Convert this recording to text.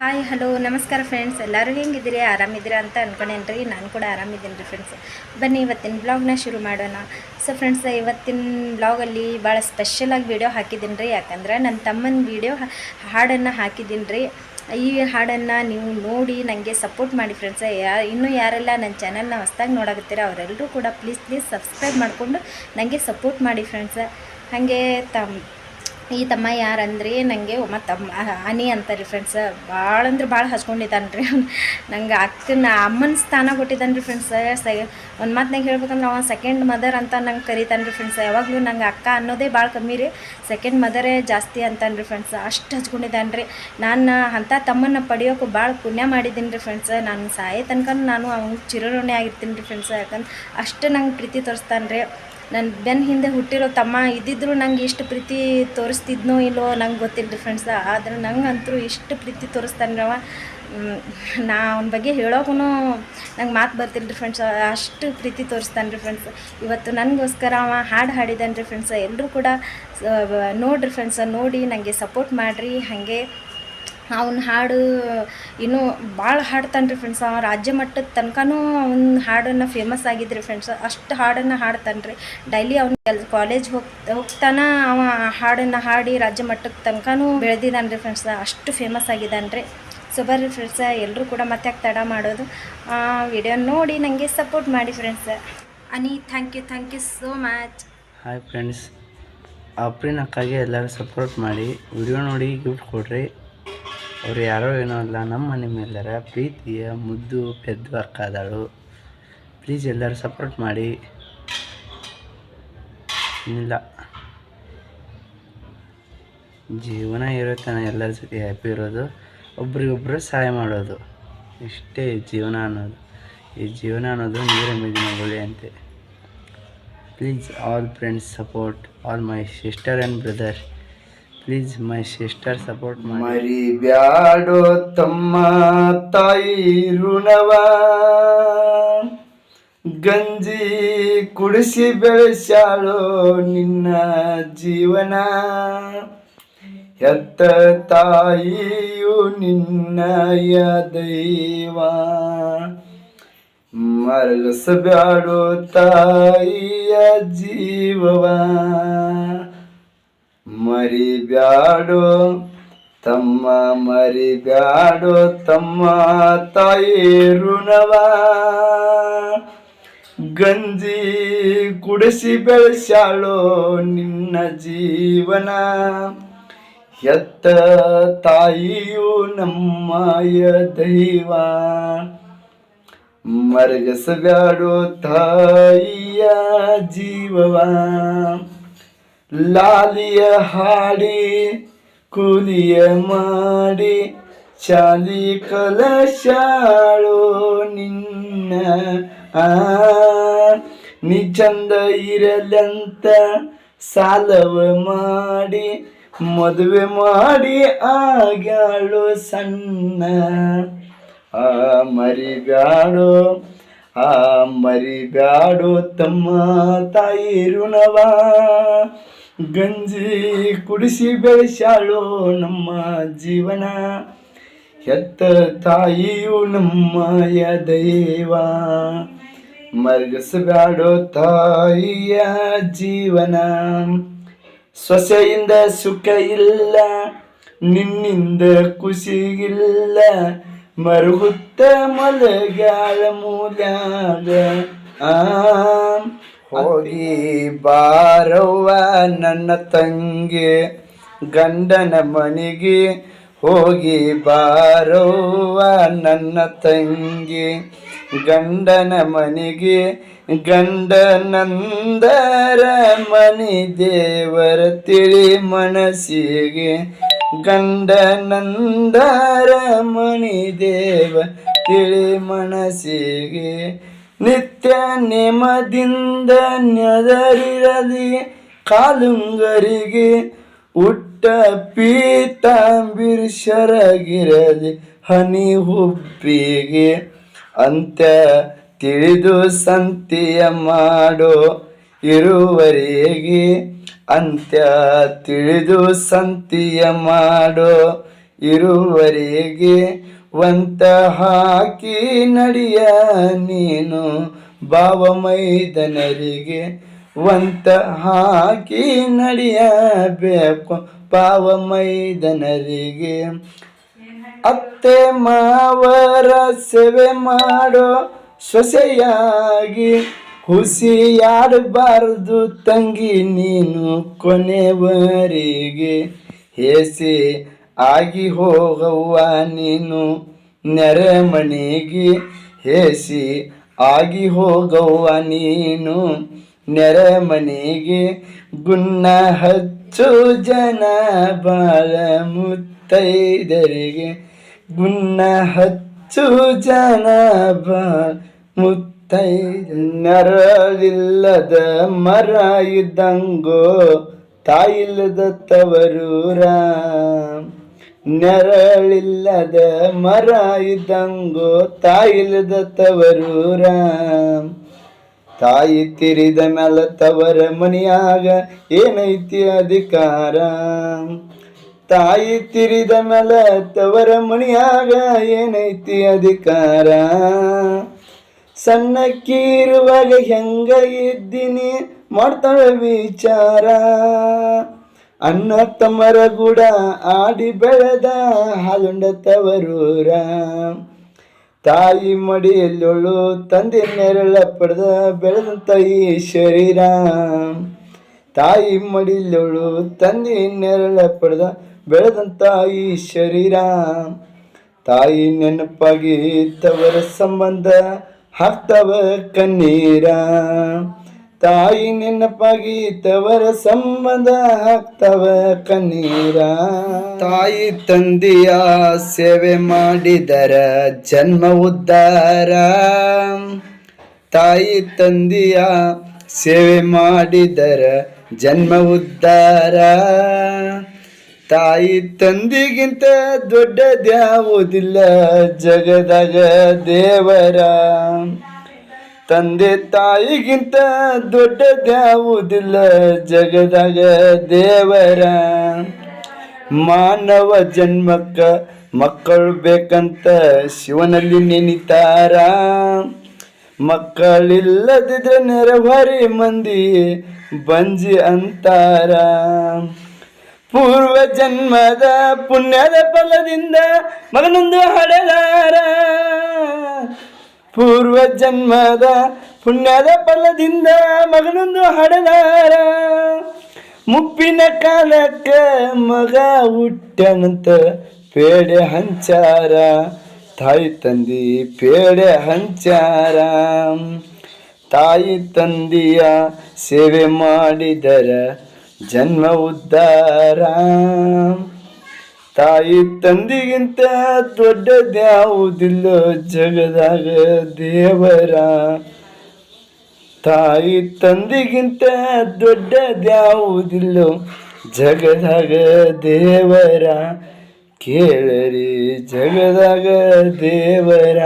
Hi hello ನಮಸ್ಕಾರ friends ಎಲ್ಲರೂ ಹೆಂಗಿದ್ದೀರಿ? ಆರಾಮಿದ್ದೀರಾ ಅಂತ ಅನ್ಕೊಂಡೇನ್ರಿ. ನಾನು ಕೂಡ ಆರಾಮಿದ್ದೀನಿ ರೀ ಫ್ರೆಂಡ್ಸ್ ಬನ್ನಿ, ಇವತ್ತಿನ ಬ್ಲಾಗ್ನ ಶುರು ಮಾಡೋಣ. ಸೊ ಫ್ರೆಂಡ್ಸ್ ಇವತ್ತಿನ ಬ್ಲಾಗಲ್ಲಿ ಭಾಳ ಸ್ಪೆಷಲಾಗಿ ವೀಡಿಯೋ ಹಾಕಿದ್ದೀನಿ ರೀ ಯಾಕಂದ್ರೆ ನನ್ನ ತಮ್ಮನ ವಿಡಿಯೋ ಹಾಡನ್ನು ಹಾಕಿದ್ದೀನಿ ರೀ ಈ ಹಾಡನ್ನು ನೀವು ನೋಡಿ ನನಗೆ ಸಪೋರ್ಟ್ ಮಾಡಿ ಫ್ರೆಂಡ್ಸ್ ಯಾ, ಇನ್ನೂ ಯಾರೆಲ್ಲ ನನ್ನ ಚಾನಲ್ನ ಹೊಸ್ದಾಗಿ ನೋಡಾಕತ್ತೀರ ಅವರೆಲ್ಲರೂ ಕೂಡ ಪ್ಲೀಸ್ ಪ್ಲೀಸ್ ಸಬ್ಸ್ಕ್ರೈಬ್ ಮಾಡಿಕೊಂಡು ನನಗೆ ಸಪೋರ್ಟ್ ಮಾಡಿ ಫ್ರೆಂಡ್ಸ್ ಹಾಗೆ ತಮ್ಮ ಈ ತಮ್ಮ ಯಾರಂದ್ರೆ? ನನಗೆ ಮತ್ತು ಅನಿ ಅಂತಾರೆ ಫ್ರೆಂಡ್ಸ್ ಭಾಳ ಅಂದ್ರೆ ಭಾಳ ಹಚ್ಕೊಂಡಿದ್ದಾನೆ ರೀ ನಂಗೆ ಅಕ್ಕನ, ಅಮ್ಮನ ಸ್ಥಾನ ಕೊಟ್ಟಿದ್ದಾನೆ ರೀ ಫ್ರೆಂಡ್ಸ್ ಸ, ಒಂದು ಮಾತನಾಗ ಹೇಳ್ಬೇಕಂದ್ರೆ ಅವ ಸೆಕೆಂಡ್ ಮದರ್ ಅಂತ ನಂಗೆ ಕರಿತಾನೆ ರೀ ಫ್ರೆಂಡ್ಸ್ ಯಾವಾಗಲೂ ನಂಗೆ ಅಕ್ಕ ಅನ್ನೋದೇ ಭಾಳ ಕಮ್ಮಿ ರೀ. ಸೆಕೆಂಡ್ ಮದರೇ ಜಾಸ್ತಿ ಅಂತಾನೆ ರೀ ಫ್ರೆಂಡ್ಸ್ ಅಷ್ಟು ಹಚ್ಕೊಂಡಿದ್ದಾನೆ ರೀ ನಾನು ಅಂಥ ತಮ್ಮನ್ನ ಪಡೆಯೋಕೆ ಭಾಳ ಪುಣ್ಯ ಮಾಡಿದ್ದೀನಿ ರೀ ಫ್ರೆಂಡ್ಸ್ ನಾನು ಸಾಯೋ ತನಕ ನಾನು ಅವ್ನು ಚಿರಋಣೆ ಆಗಿರ್ತೀನಿ ರೀ ಫ್ರೆಂಡ್ಸ್ ಯಾಕಂದ್ರೆ ಅಷ್ಟು ನಂಗೆ ಪ್ರೀತಿ ತೋರಿಸ್ತಾನೆ ರೀ ನನ್ನ ಬೆನ್ನ ಹಿಂದೆ ಹುಟ್ಟಿರೋ ತಮ್ಮ ಇದ್ದಿದ್ರು ನಂಗೆ ಇಷ್ಟು ಪ್ರೀತಿ ತೋರಿಸ್ತಿದ್ನೋ ಇಲ್ಲೋ ನಂಗೆ ಗೊತ್ತಿಲ್ಲ ರೀ ಫ್ರೆಂಡ್ಸ್ ಆದ್ರೆ ನಂಗಂತೂ ಇಷ್ಟು ಪ್ರೀತಿ ತೋರಿಸ್ತಾನೆ ರೀ ಅವ ನಾ ಅವನ ಬಗ್ಗೆ ಹೇಳೋಕೂ ನಂಗೆ ಮಾತು ಬರ್ತಿಲ್ಲ ರೀ ಫ್ರೆಂಡ್ಸ್ ಅಷ್ಟು ಪ್ರೀತಿ ತೋರಿಸ್ತಾನೆ ರೀ ಫ್ರೆಂಡ್ಸ್ ಇವತ್ತು ನನಗೋಸ್ಕರ ಅವ ಹಾಡು ಹಾಡಿದ್ದಾನೆ ರೀ ಫ್ರೆಂಡ್ಸ್ ಎಲ್ಲರೂ ಕೂಡ ನೋಡ್ರಿ ಫ್ರೆಂಡ್ಸ್ ನೋಡಿ ನನಗೆ ಸಪೋರ್ಟ್ ಮಾಡಿರಿ, ಹಾಗೆ ಅವನ ಹಾಡು ಇನ್ನೂ ಭಾಳ ಹಾಡ್ತಾನೆ ರೀ ಫ್ರೆಂಡ್ಸ್ ಅವ ರಾಜ್ಯ ಮಟ್ಟದ ತನಕನೂ ಅವ್ನ ಹಾಡನ್ನು ಫೇಮಸ್ ಆಗಿದ್ರಿ ಫ್ರೆಂಡ್ಸ್ ಅಷ್ಟು ಹಾಡನ್ನು ಹಾಡ್ತಾನೆ ರೀ ಡೈಲಿ ಅವ್ನು ಕೆಲ್ ಕಾಲೇಜ್ ಹೋಗ್ತಾ ಹೋಗ್ತಾನೆ ಅವ ಹಾಡನ್ನು ಹಾಡಿ ರಾಜ್ಯ ಮಟ್ಟದ ತನಕನೂ ಬೆಳೆದಿದ್ದಾನೆ ರೀ ಫ್ರೆಂಡ್ಸ್ ಅಷ್ಟು ಫೇಮಸ್ ಆಗಿದ್ದಾನೆ ರೀ ಸೊ ಬರ್ರಿ ಫ್ರೆಂಡ್ಸ ಎಲ್ಲರೂ ಕೂಡ ಮತ್ತೆ ಯಾಕೆ ತಡ ಮಾಡೋದು? ವಿಡಿಯೋ ನೋಡಿ ನನಗೆ ಸಪೋರ್ಟ್ ಮಾಡಿ friends any thank you thank you so much hi friends ಅಪ್ರಿನ ಅಕ್ಕಾಗೆ ಎಲ್ಲರೂ ಸಪೋರ್ಟ್ ಮಾಡಿ. ವಿಡಿಯೋ ನೋಡಿ ಗಿಫ್ಟ್ ಕೊಡ್ರಿ. ಅವ್ರು ಯಾರೋ ಏನೋ ಅಲ್ಲ, ನಮ್ಮ ಮನೆ ಮೇಲರ ಪ್ರೀತಿಯ ಮುದ್ದು ಪೆದ್ದು ವರ್ಕ್ ಆದಳು ಪ್ಲೀಸ್ ಎಲ್ಲರೂ ಸಪೋರ್ಟ್ ಮಾಡಿ. ಇಲ್ಲ ಜೀವನ ಇರೋ ತನ ಎಲ್ಲರ ಜೊತೆ ಹ್ಯಾಪಿ ಇರೋದು, ಒಬ್ರಿಗೊಬ್ರು ಸಹಾಯ ಮಾಡೋದು. ಇಷ್ಟೇ ಜೀವನ ಅನ್ನೋದು. ಈ ಜೀವನ ಅನ್ನೋದು ನೀರ ಮೇಲಿನ ಅಂತೆ. Please all friends support all my sister and brother please my sister support ಮರಿ ಬ್ಯಾಡೋ ತಮ್ಮ ತಾಯಿ ಋಣವ. ಗಂಜಿ ಕುಡಿಸಿ ಬೆಳೆಸಾಳೋ ನಿನ್ನ ಜೀವನ. ಎತ್ತ ತಾಯಿಯು ನಿನ್ನಯ ದೈವ. ಮರಳಿಸಬ್ಯಾಡೋ ತಾಯಿಯ ಜೀವವ. ಮರಿಬ್ಯಾಡೋ, ತಮ್ಮ ಮರಿಬ್ಯಾಡೋ, ತಮ್ಮ ತಾಯಿ ಋಣವ. ಗಂಜಿ ಕುಡಿಸಿ ಬೆಳೆಸಾಳೋ ನಿನ್ನ ಜೀವನ. ಎತ್ತ ತಾಯಿಯು ನಮ್ಮಯ ದೈವ. ಮರಗಸಬ್ಯಾಡೋ ತಾಯಿಯ ಜೀವವ. ಲಾಲಿಯ ಹಾಡಿ, ಕೂಲಿಯ ಮಾಡಿ ಚಾಲಿ ಕಲಶಾಳೋ ನಿನ್ನ ಆ ನೀ ಚಂದ ಇರಲಂತ ಸಾಲವ ಮಾಡಿ, ಮದುವೆ ಮಾಡಿ ಆಗ್ಯಾಳು ಸಣ್ಣ. ಆ ಮರಿಬ್ಯಾಡೋ ಆ ಮರಿಬ್ಯಾಡೋ ತಮ್ಮ ತಾಯಿ ಋಣವ. ಗಂಜಿ ಕುಡಿಸಿ ಬೆಳೆಸಾಳು ನಮ್ಮ ಜೀವನ. ಹೆತ್ತ ತಾಯಿಯು ನಮ್ಮಯ ದೈವ ಮರಗಿಸಬ್ಯಾಡೋ ತಾಯಿಯ ಜೀವನ. ಸೊಸೆಯಿಂದ ಸುಖ ಇಲ್ಲ, ನಿನ್ನಿಂದ ಖುಷಿಗಿಲ್ಲ ಮರುಗುತ್ತ ಮಲಗಾಳ ಮೂಲಾಗ ಆ ಹೋಗಿ ಬಾರವ್ವ ನನ್ನ ತಂಗಿ, ಗಂಡನ ಮನೆಗೆ ಹೋಗಿ ಬಾರವ್ವ ನನ್ನ ತಂಗಿ, ಗಂಡನ ಮನೆಗೆ ಗಂಡನಂದರ ಮನಿ ದೇವರ ತಿಳಿ ಮನಸ್ಸಿಗೆ, ಗಂಡನಂದರ ಮಣಿ ದೇವ ತಿಳಿ ಮನಸ್ಸಿಗೆ. ನಿತ್ಯ ನೇಮದಿಂದ ನೆದರಿರದಿ ಕಾಲುಂಗರಿಗೆ ಉಟ್ಟ ಪೀತಾಂಬಿರ್ ಶರಗಿರಲಿ, ಹನಿ ಹುಬ್ಬಿಗೆ ಅಂತ ತಿಳಿದು ಸಂತಿಯ ಮಾಡೋ ಇರುವರಿಗೆ ಅಂತ್ಯ ತಿಳಿದು ಸಂತಿಯ ಮಾಡೋ ಇರುವರೆಗೆ ವಂತ ಹಾಕಿ ನಡಿಯ ನೀನು ಭಾವ ಮೈದನರಿಗೆ ವಂತ ಹಾಕಿ ನಡಿಯಬೇಕು ಪಾವ ಮೈದನರಿಗೆ. ಅತ್ತೆ ಮಾವರ ಸೇವೆ ಮಾಡೋ ಸೊಸೆಯಾಗಿ ಹುಸಿಯಾಡಬಾರದು ತಂಗಿ ನೀನು ಕೊನೆವರಿಗೆ. ಹೇಸಿ ಆಗಿ ಹೋಗವ್ವ ನೀನು ನೆರೆಮಣಿಗೆ ಹೇಸಿ, ಆಗಿ ಹೋಗವ್ವ ನೀನು ನೆರೆಮಣಿಗೆ ಗುಣ ಹಚ್ಚು ಜನ ಬಾಳ ಮುತ್ತೈದರಿಗೆ ಗುನ್ನ ಹಚ್ಚು ಜನ ಬಾಳ ಮುತ್ತೈ ನರಳಿಲ್ಲದ ಮರ ಇದ್ದಂಗೋ, ತಾಯಿಲ್ಲದ ತವರೂರ ನೆರಳಿಲ್ಲದ ಮರ ಇದ್ದಂಗೋ ತಾಯಿಲ್ಲದ ತವರೂರ. ತಾಯಿ ತಿರಿದ ಮ್ಯಾಲ ತವರ ಮನಿಯಾಗ ಏನೈತಿ ಅಧಿಕಾರ. ತಾಯಿ ತಿರಿದ ಮ್ಯಾಲ ತವರ ಮನಿಯಾಗ ಏನೈತಿ ಅಧಿಕಾರ. ಸಣ್ಣಕ್ಕಿರುವಾಗ ಹೆಂಗ ಇದ್ದೀನಿ ಮಾಡ್ತಾಳೆ ವಿಚಾರ. ಅನ್ನ ತಮ್ಮರ ಗುಡ ಆಡಿ ಬೆಳೆದ ಹಾಲುಂಡ ತವರೂರ ತಾಯಿ ಮಡಿಯಲ್ಲೊಳು ತಂದೆ ನೆರಳ ಪಡೆದ ಬೆಳೆದಂತ ಈ ಶರೀರ ತಾಯಿ ಮಡಿಲೊಳು ತಂದೆ ನೆರಳ ಪಡೆದ ಬೆಳೆದಂತ ಈ ಶರೀರ ತಾಯಿ ನೆನಪಾಗಿ ತವರ ಸಂಬಂಧ ಹಾಕ್ತವ ಕಣ್ಣೀರ. ತಾಯಿ ನೆನಪಾಗಿ ತವರ ಸಂಬಂಧ ಆಗ್ತವ ಕಣ್ಣೀರ. ತಾಯಿ ತಂದೆಯ ಸೇವೆ ಮಾಡಿದರ ಜನ್ಮ ಉದ್ಧಾರ. ತಾಯಿ ತಂದೆಯ ಸೇವೆ ಮಾಡಿದರ ಜನ್ಮ ಉದ್ಧಾರ. ತಾಯಿ ತಂದಿಗಿಂತ ದೊಡ್ಡದ್ಯಾವುದಿಲ್ಲ ಜಗದಾಗ ದೇವರ. ತಂದೆ ತಾಯಿಗಿಂತ ದೊಡ್ಡದ್ಯಾವುದಿಲ್ಲ ಜಗದಾಗ ದೇವರ. ಮಾನವ ಜನ್ಮಕ್ಕ ಮಕ್ಕಳು ಬೇಕಂತ ಶಿವನಲ್ಲಿ ನೆನಿತಾರ. ಮಕ್ಕಳಿಲ್ಲದಿದ್ರೆ ನೆರವಾರಿ ಮಂದಿ ಬಂಜಿ ಅಂತಾರ. ಪೂರ್ವ ಜನ್ಮದ ಪುಣ್ಯದ ಫಲದಿಂದ ಮಗನೊಂದು ಹಡಲಾರ ಪೂರ್ವ ಜನ್ಮದ ಪುಣ್ಯದ ಫಲದಿಂದ ಮಗನೊಂದು ಹಡದಾರ. ಮುಪ್ಪಿನ ಕಾಲಕ್ಕೆ ಮಗ ಹುಟ್ಟನಂತ ಪೇಡೆ ಹಂಚಾರ. ತಾಯಿ ತಂದಿ ಪೇಡೆ ಹಂಚಾರ. ತಾಯಿ ತಂದಿಯ ಸೇವೆ ಮಾಡಿದರ ಜನ್ಮ ಉದ್ಧಾರ ತಾಯಿ ತಂದಿಗಿಂತ ದೊಡ್ಡದ್ಯಾವುದಿಲ್ಲ ಜಗದಾಗ ದೇವರ. ತಾಯಿ ತಂದಿಗಿಂತ ದೊಡ್ಡದ್ಯಾವುದಿಲ್ಲ ಜಗದಾಗ ದೇವರ. ಕೇಳರಿ ಜಗದಾಗ ದೇವರ.